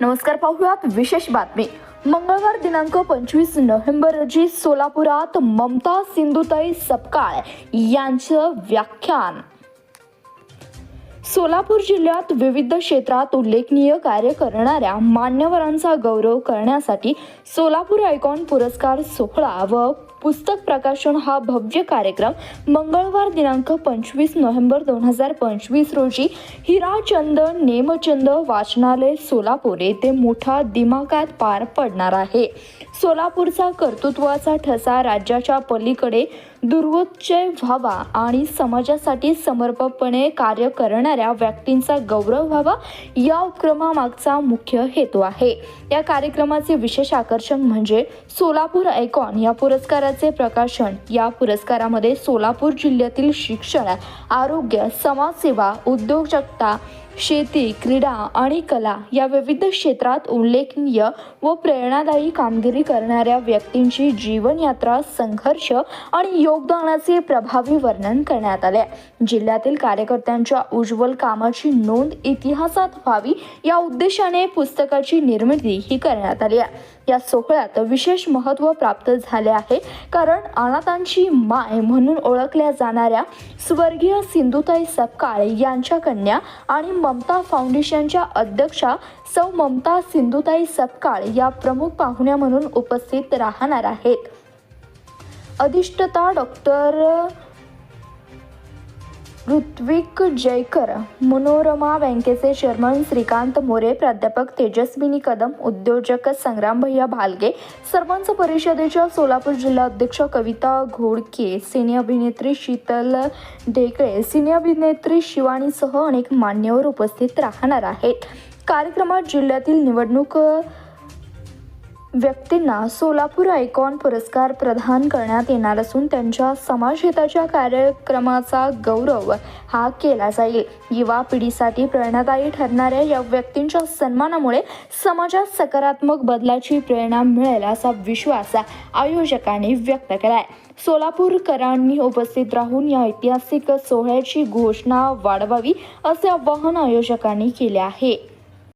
नमस्कार पाहुयात विशेष बातमी. मंगळवार दिनांक पंचवीस नोव्हेंबर रोजी सोलापुरात ममता सिंधुताई सपकाळ यांचं व्याख्यान. सोलापूर जिल्ह्यात विविध क्षेत्रात उल्लेखनीय कार्य करणाऱ्या मान्यवरांचा गौरव करण्यासाठी सोलापूर आयकॉन पुरस्कार सोहळा व पुस्तक प्रकाशन हा भव्य कार्यक्रम मंगळवार दिनांक पंचवीस नोव्हेंबर दोन हजार पंचवीस रोजी हिराचंद नेमचंद वाचनालय सोलापूर येथे मोठा दिमाकात पार पडणार आहे. सोलापूरचा कर्तृत्वाचा ठसा राज्याच्या पलीकडे दुर्वोच्चय व्हावा आणि समाजासाठी समर्पकपणे कार्य करणाऱ्या व्यक्तींचा गौरव व्हावा या उपक्रमामागचा मुख्य हेतू आहे. या कार्यक्रमाचे विशेष आकर्षण म्हणजे सोलापूर आयकॉन या पुरस्काराचे प्रकाशन. या पुरस्कारामध्ये सोलापूर जिल्ह्यातील शिक्षण आरोग्य समाजसेवा उद्योजकता शेती क्रीडा आणि कला या विविध क्षेत्रात उल्लेखनीय व प्रेरणादायी कामगिरी करणाऱ्या व्यक्तींची जीवनयात्रा संघर्ष आणि योगदानाचे प्रभावी वर्णन करण्यात आले जिल्ह्यातील कार्यकर्त्यांच्या उज्ज्वल कामाची नोंद इतिहासात व्हावी या उद्देशाने पुस्तकाची निर्मिती ही करण्यात आली आहे. या सोहळ्यात विशेष महत्त्व प्राप्त झाले आहे कारण अनाथांची माय म्हणून ओळखल्या जाणाऱ्या स्वर्गीय सिंधुताई सपकाळ यांच्या कन्या आणि ममता फाउंडेशनच्या अध्यक्षा सौ ममता सिंधुताई सपकाळ या प्रमुख पाहुण्या म्हणून उपस्थित राहणार आहेत. अधिष्ठता डॉक्टर ऋत्विक जयकर मनोरमा बँकेचे चेअरमन श्रीकांत मोरे प्राध्यापक तेजस्विनी कदम उद्योजक संग्राम भैया भालगे सरपंच परिषदेच्या सोलापूर जिल्हा अध्यक्ष कविता घोडके सिने अभिनेत्री शीतल ढेकळे सिने अभिनेत्री शिवानीसह अनेक मान्यवर उपस्थित राहणार आहेत. कार्यक्रमात जिल्ह्यातील निवडणूक व्यक्तींना सोलापूर आयकॉन पुरस्कार प्रदान करण्यात येणार असून त्यांच्या समाजहिताच्या कार्यक्रमाचा गौरव हा केला जाईल. युवा पिढीसाठी प्रेरणादायी ठरणाऱ्या या व्यक्तींच्या सन्मानामुळे समाजात सकारात्मक बदलाची प्रेरणा मिळेल असा विश्वास आयोजकांनी व्यक्त केलाय. सोलापूरकरांनी उपस्थित राहून या ऐतिहासिक सोहळ्याची घोषणा वाढवावी असे आवाहन आयोजकांनी केले आहे.